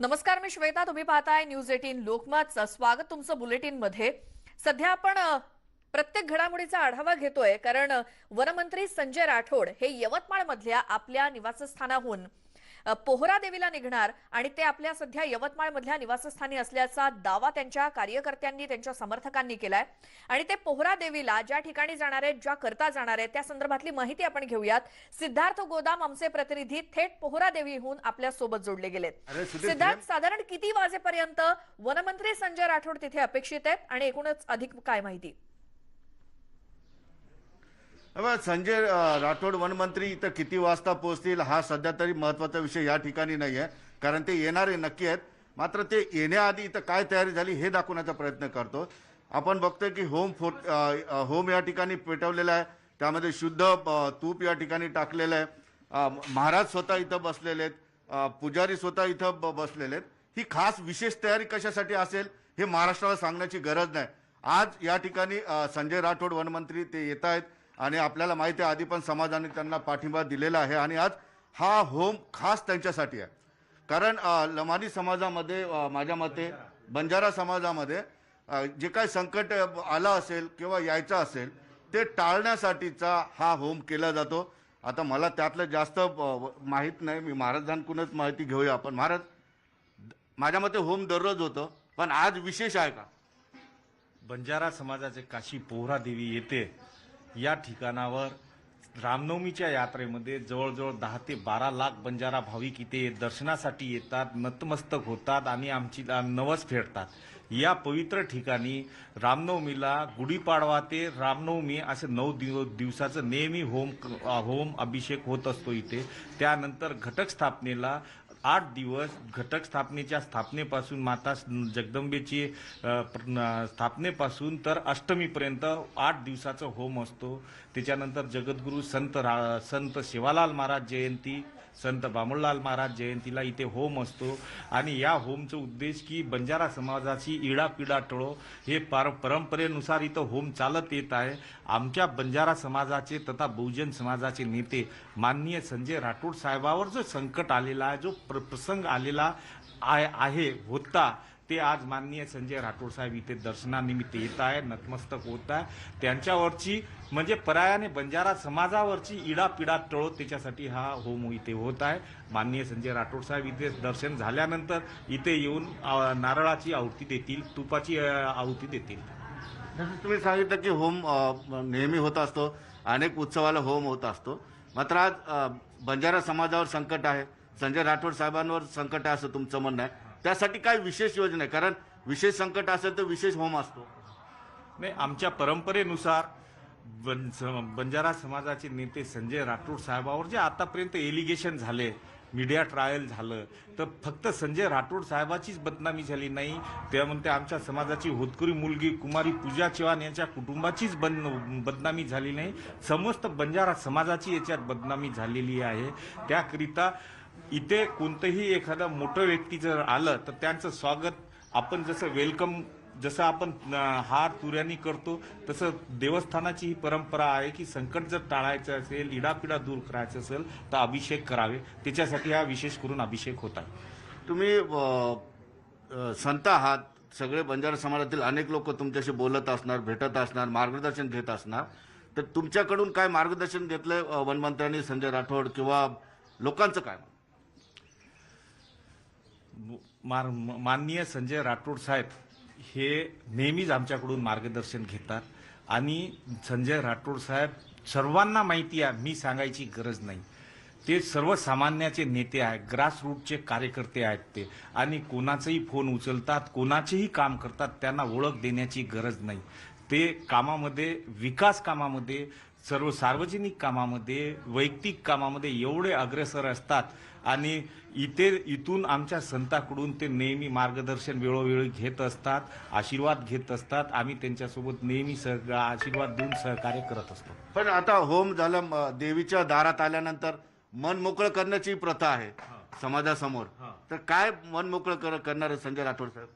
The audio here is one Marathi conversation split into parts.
नमस्कार मी श्वेता. तुम्ही पाहताय न्यूज एटीन लोकमत. स्वागत तुमचं बुलेटिनमध्ये सध्या आपण प्रत्येक घडामोडीचा आढावा घेतोय कारण वनमंत्री संजय राठोड हे यवतमाळ मधल्या आपल्या निवासस्थानाहून पोहरा देवीला निघणार आणि ते आपल्या सध्या यवतमाळ मधल्या निवासस्थानी असल्याचा दावा त्यांच्या कार्यकर्त्यांनी त्यांच्या समर्थकांनी केलाय. आणि ते पोहरा देवीला ज्या ठिकाणी जाणार आहेत ज्या करता जाणार आहेत त्या संदर्भातली माहिती आपण घेऊयात. सिद्धार्थ गोदाम आमचे प्रतिनिधी थेट पोहरा देवीहून आपल्यासोबत जोडले गेलेत. सिद्धार्थ साधारण किती वाजेपर्यंत वनमंत्री संजय राठोड तिथे अपेक्षित आहेत? आणि एकूणच अधिक काय माहिती? संजय राठोड वनमंत्री इथं किती वाजता पोहोचतील हा सध्या तरी महत्त्वाचा विषय या ठिकाणी नाही आहे कारण ते येणारे नक्की आहेत. मात्र ते येण्याआधी इथं काय तयारी झाली हे दाखवण्याचा प्रयत्न करतो. आपण बघतोय की होम फो होम या ठिकाणी पेटवलेला आहे. त्यामध्ये शुद्ध तूप या ठिकाणी टाकलेलं आहे. महाराज स्वतः इथं बसलेले आहेत. पुजारी स्वतः इथं ब- बसलेले आहेत. ही खास विशेष तयारी कशासाठी असेल हे महाराष्ट्राला सांगण्याची गरज नाही. आज या ठिकाणी संजय राठोड वनमंत्री ते येत आहेत. आणि आपल्याला माहिती आहे आधी पण समाजाने त्यांना पाठिंबा दिलेला आहे आणि आज हा होम खास त्यांच्यासाठी आहे. कारण लमानी समाजामध्ये माझ्या मते बंजारा समाजामध्ये जे काही संकट आलं असेल किंवा यायचं असेल ते टाळण्यासाठीचा हा होम केला जातो. आता मला त्यातलं जास्त माहीत नाही. मी महाराजांकडूनच माहिती घेऊया आपण. महाराज माझ्या मते होम दररोज होतं पण आज विशेष आहे का? बंजारा समाजाचे काशी पोहरा देवी येते या ठिकाणावर रामनवमीच्या यात्रेमध्ये जवळजवळ दहा ते बारा लाख बंजारा भाविक इथे दर्शनासाठी येतात नतमस्तक होतात आणि आमची नवस फेडतात. या पवित्र ठिकाणी रामनवमीला गुढीपाडवा ते रामनवमी असे नऊ दिव दिवसाचं नेहमी होम होम अभिषेक होत असतो इथे. त्यानंतर घटक स्थापनेला आठ दिवस घटक स्थापनेच्या स्थापनेपासून माता जगदंबेची प्र- स्थापनेपासून तर अष्टमीपर्यंत आठ दिवसाचा होम असतो. त्याच्यानंतर जगद्गुरू संत रा संत शिवालाल महाराज जयंती संत बामणलाल महाराज जयंतीला इथे होम असतो. आणि या होमचा उद्देश की बंजारा समाजाची इडापिडा टळो. हे पार परंपरेनुसार इथं होम चालत येत आहे. आमच्या बंजारा समाजाचे तथा बहुजन समाजाचे नेते माननीय संजय राठोड साहेबावर जो संकट आलेला आहे जो प्र प्रसंग आलेला आहे आहे होता. ते आज माननीय संजय राठोड साहेब इथे दर्शनानिमित्त येत आहे नतमस्तक होत आहे. त्यांच्यावरची म्हणजे पर्यायाने बंजारा समाजावरची इडापिडा टळो त्याच्यासाठी हा होम इथे होत आहे. माननीय संजय राठोड साहेब इथे दर्शन झाल्यानंतर इथे येऊन नारळाची आहुती देतील तुपाची आवृत्ती आहुती देतील. जसं तुम्ही सांगितलं की होम नेहमी होत असतो अनेक उत्सवाला होम होत असतो. मात्र आज बंजारा समाजावर संकट आहे. संजय राठोड साहेबांवर संकट आहे असं तुमचं म्हणणं आहे. त्यासाठी काय विशेष योजना आहे? कारण विशेष संकट असेल तर विशेष होम असतो. नाही आमच्या परंपरेनुसार बन स- बंजारा समाजाचे नेते संजय राठोड साहेबावर जे आतापर्यंत एलिगेशन झाले मीडिया ट्रायल झालं तर फक्त संजय राठोड साहेबाचीच बदनामी झाली नाही. त्यामध्ये आमच्या समाजाची होतकरी मुलगी कुमारी पूजा चव्हाण यांच्या कुटुंबाचीच बन बदनामी झाली नाही. समस्त बंजारा समाजाची याच्यात बदनामी झालेली आहे. त्याकरिता इथे कोणतंही एखादं मोठं व्यक्ती जर आलं तर त्यांचं स्वागत आपण जसं वेलकम जसं आपण हार तुऱ्यानी करतो तसं देवस्थानाची ही परंपरा आहे की संकट जर टाळायचं असेल इडापिडा दूर करायचं असेल तर अभिषेक करावे. त्याच्यासाठी हा विशेष करून अभिषेक होत आहे. तुम्ही संत आहात. सगळे बंजारा समाजातील अनेक लोक तुमच्याशी बोलत असणार भेटत असणार मार्गदर्शन घेत असणार. तर तुमच्याकडून काय मार्गदर्शन घेतलंय वनमंत्र्यांनी संजय राठोड किंवा लोकांचं काय मार माननीय संजय राठोड साहेब हे नेहमीच आमच्याकडून मार्गदर्शन घेतात आणि संजय राठोड साहेब सर्वांना माहिती आहे मी सांगायची गरज नाही. ते सर्वसामान्याचे नेते आहेत ग्रासरूटचे कार्यकर्ते आहेत ते. आणि कोणाचाही फोन उचलतात कोणाचेही काम करतात त्यांना ओळख देण्याची गरज नाही. ते कामामध्ये विकास कामामध्ये सर्व सार्वजनिक कामामध्ये वैयक्तिक कामामध्ये एवढे अग्रेसर असतात आणि इथे इथून आमच्या संताकडून ते नेहमी मार्गदर्शन वेळोवेळी घेत असतात आशीर्वाद घेत असतात. आम्ही त्यांच्यासोबत नेहमी सह आशीर्वाद देऊन सहकार्य करत असतो. पण आता होम झालं देवीच्या दारात आल्यानंतर मन मोकळं करण्याची प्रथा आहे समाजासमोर. तर काय मन मोकळं कर करणार आहे संजय राठोड साहेब?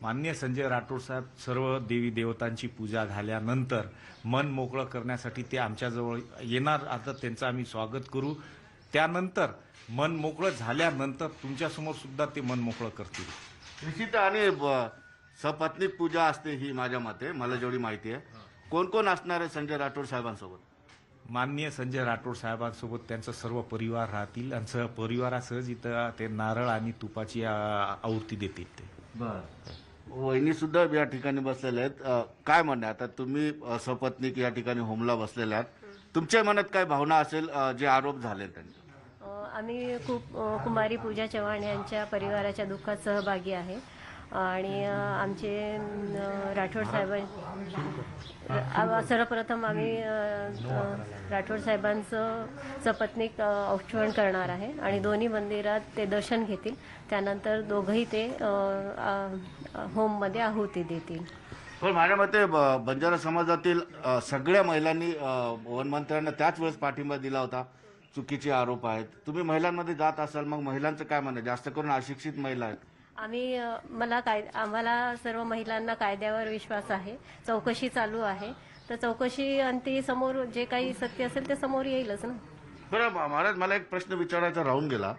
मान्य संजय राठोड साहेब सर्व देवी देवतांची पूजा झाल्यानंतर मन मोकळं करण्यासाठी ते आमच्याजवळ येणार. आता त्यांचं आम्ही स्वागत करू. त्यानंतर मन मोकळं झाल्यानंतर तुमच्यासमोर सुद्धा ते मन मोकळं करतील. निश्चित आणि सपत्नीक पूजा असते ही माझ्या मते. मला जेवढी माहिती आहे. कोण कोण असणार आहे संजय राठोड साहेबांसोबत? माननीय संजय राठोड साहेबांसोबत त्यांचा सर्व परिवार राहतील आणि सह परिवारासहज इथं ते नारळ आणि तुपाची आ, आहुती देतील ते. वहिनी सुद्धा या ठिकाणी बसलेल्या आहेत. अ, काय म्हणणं आहे? आता तुम्ही अ, सपत्नीक या ठिकाणी होमला बसलेल्या आहात. तुमच्या मनात काय भावना असेल? अ, जे आरोप झाले त्यांचे? अ, आम्ही खूप अ, कुमारी पूजा चव्हाण यांच्या परिवाराच्या दुःखात सहभागी आहे. आणि अ, आमचे अ, राठोड साहेब सर्वप्रथम आम्ही राठोड साहेबांचं सपत्नीक अ, औक्षण करणार आहे आणि दोन्ही मंदिरात ते दर्शन घेतील. त्यानंतर दोघंही ते होममध्ये आहुती देतील. पण माझ्या मते ब- बंजारा समाजातील सगळ्या महिलांनी वनमंत्र्यांना त्याच वेळेस पाठिंबा दिला होता. चुकीचे आरोप आहेत. तुम्ही महिलांमध्ये जात असाल मग महिलांचं काय म्हणणं? जास्त करून अशिक्षित महिला आहेत. आम्ही मला काय आम्हाला सर्व महिलांना कायद्यावर विश्वास आहे. चौकशी चालू आहे. तर चौकशी अंती समोर जे काही सत्य असेल ते समोर येईलच ना. बरं महाराज मला एक प्रश्न विचारायचा राहून गेला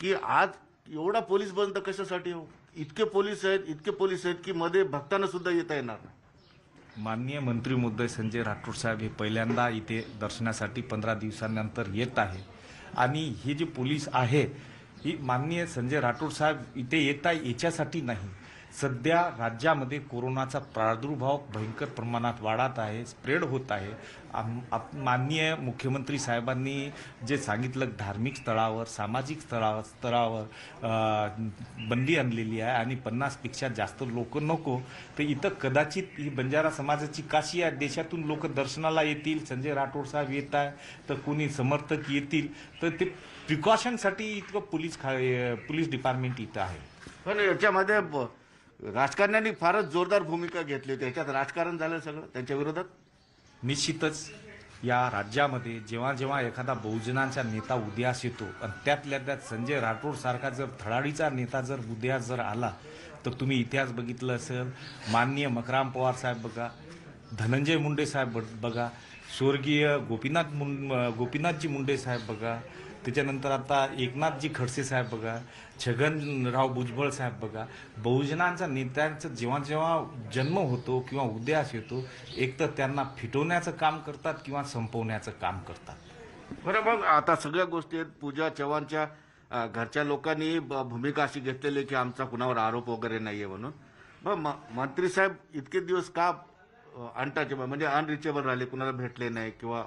की आज एवढा पोलीस बंद कशासाठी हो? इतके पोलीस आहेत इतके पोलीस आहेत की मध्ये भक्तांना सुद्धा येता येणार नाही. माननीय मंत्री महोदय संजय राठोड साहेब हे पहिल्यांदा इथे दर्शनासाठी पंधरा दिवसानंतर येत आहे. आणि हे जे पोलीस आहे ही माननीय संजय राठोड साहेब इथे येत आहे याच्यासाठी नाही. सध्या राज्यामध्ये कोरोनाचा प्रादुर्भाव भयंकर प्रमाणात वाढत आहे स्प्रेड होत आहे. आम- आप- माननीय मुख्यमंत्री साहेबांनी जे सांगितलं धार्मिक स्थळावर सामाजिक स्थळावर स्तरावर बंदी आणलेली आहे आणि पन्नासपेक्षा जास्त लोक नको तर इथं कदाचित ही बंजारा समाजाची काशी आहे. देशातून लोक दर्शनाला येतील संजय राठोड साहेब येत आहे तर कोणी समर्थक येतील तर ते प्रिकॉशनसाठी इतकं पोलीस खा पोलीस डिपार्टमेंट इथं आहे. पण याच्यामध्ये ब- राजकारण्यांनी फारच जोरदार भूमिका घेतली होती. याच्यात राजकारण झालं सगळं त्यांच्या विरोधात? निश्चितच या राज्यामध्ये जेव्हा जेव्हा एखादा बहुजनांचा नेता उदयास येतो आणि त्यातल्या त्यात संजय राठोड सारखा जर धडाडीचा नेता जर उदयास जर आला तर तुम्ही इतिहास बघितलं असेल माननीय मकराम पवार साहेब बघा धनंजय मुंडे साहेब ब- बघा स्वर्गीय गोपीनाथ मुं गोपीनाथजी मुंडे साहेब बघा त्याच्यानंतर आता एकनाथजी खडसे साहेब बघा छगनराव भुजबळ साहेब बघा बहुजनांचा नेत्यांचा जेव्हा जेव्हा जन्म होतो किंवा उदयास येतो एक तर त्यांना फिटवण्याचं काम करतात किंवा संपवण्याचं काम करतात. बरं मग आता सगळ्या गोष्टी आहेत. पूजा चव्हाणच्या घरच्या लोकांनी भूमिका अशी घेतलेली की आमचा कुणावर आरोप वगैरे नाही आहे म्हणून. मग म- मंत्री साहेब इतके दिवस का अनटचेबल म्हणजे अनरिचेबल राहिले? कुणाला भेटले नाही किंवा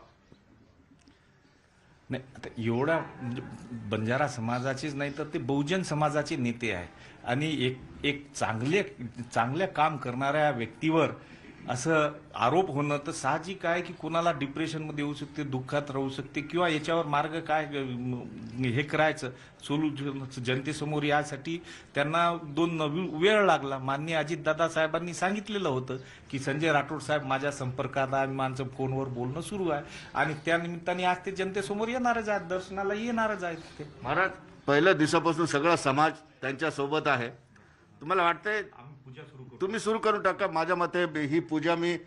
नाही आता एवढा म्हणजे बंजारा समाजाचीच नाही तर ते बहुजन समाजाचे नेते आहे. आणि एक एक चांगले चांगल्या काम करणाऱ्या व्यक्तीवर असं आरोप होणं तर साहजिक आहे की कोणाला डिप्रेशनमध्ये येऊ शकते दुःखात राहू शकते किंवा याच्यावर मार्ग काय हे करायचं? सोल्युशन जनतेसमोर यासाठी त्यांना दोन नवीन वेळ लागला. माननीय अजितदादा साहेबांनी सांगितलेलं होतं की संजय राठोड साहेब माझ्या संपर्कात आहे माझं फोनवर बोलणं सुरू आहे. आणि त्यानिमित्ताने आज ते जनतेसमोर येणारच आहेत दर्शनाला येणारच आहेत ते. महाराज पहिल्या दिवसापासून सगळा समाज त्यांच्यासोबत आहे. तुम्हाला वाटतंय तुम्ही सुरू करून टाका. माझ्या मते ही पूजा मी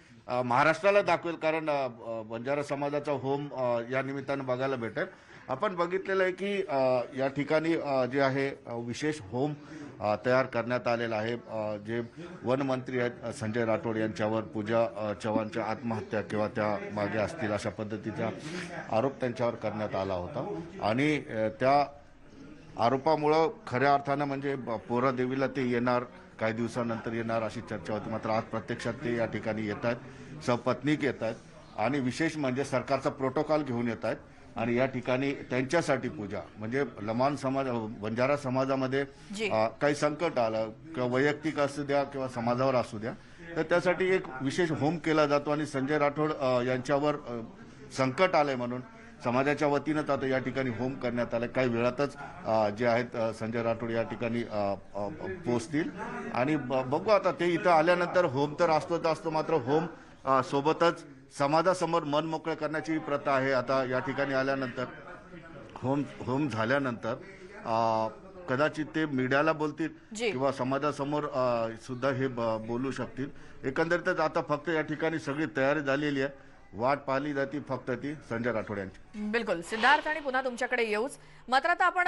महाराष्ट्राला दाखवेल कारण बंजारा समाजाचा होम या निमित्तानं बघायला भेटेल. आपण बघितलेलं आहे की या ठिकाणी जे आहे विशेष होम तयार करण्यात आलेला आहे. जे वनमंत्री आहेत संजय राठोड यांच्यावर पूजा चव्हाणच्या आत्महत्या किंवा त्या मागे असतील अशा पद्धतीचा आरोप त्यांच्यावर करण्यात आला होता. आणि त्या आरोपामुळं खऱ्या अर्थानं म्हणजे ब- देवीला ते येणार काही दिवसानंतर येणार अशी चर्चा होती. मात्र आज प्रत्यक्षात ते या ठिकाणी येत आहेत. सपत्नीक येत आहेत. आणि विशेष म्हणजे सरकारचा प्रोटोकॉल घेऊन येत आहेत. आणि या ठिकाणी त्यांच्यासाठी पूजा म्हणजे लमान समाज बंजारा समाजामध्ये काही संकट आलं किंवा वैयक्तिक असू द्या किंवा समाजावर असू द्या तर त्यासाठी एक विशेष होम केला जातो. आणि संजय राठोड यांच्यावर संकट आलंय म्हणून समाजाच्या वतीनं आता या ठिकाणी होम करण्यात आलं. काही वेळातच जे आहेत संजय राठोड या ठिकाणी पोहोचतील आणि बघू आता ते इथं आल्यानंतर होम तर असतोच असतो मात्र होम सोबतच समाजासमोर मन मोकळं करण्याची प्रथा आहे. आता या ठिकाणी आल्यानंतर होम होम झाल्यानंतर कदाचित ते मीडियाला बोलतील. किंवा समाजासमोर सुद्धा हे बोलू शकतील. एकंदरीतच आता फक्त या ठिकाणी सगळी तयारी झालेली आहे. वाट पाहिली जाते फक्त ती संजय राठोड यांची. बिलकुल. सिद्धार्थ आणि पुन्हा तुमच्याकडे येऊच. मात्र आता आपण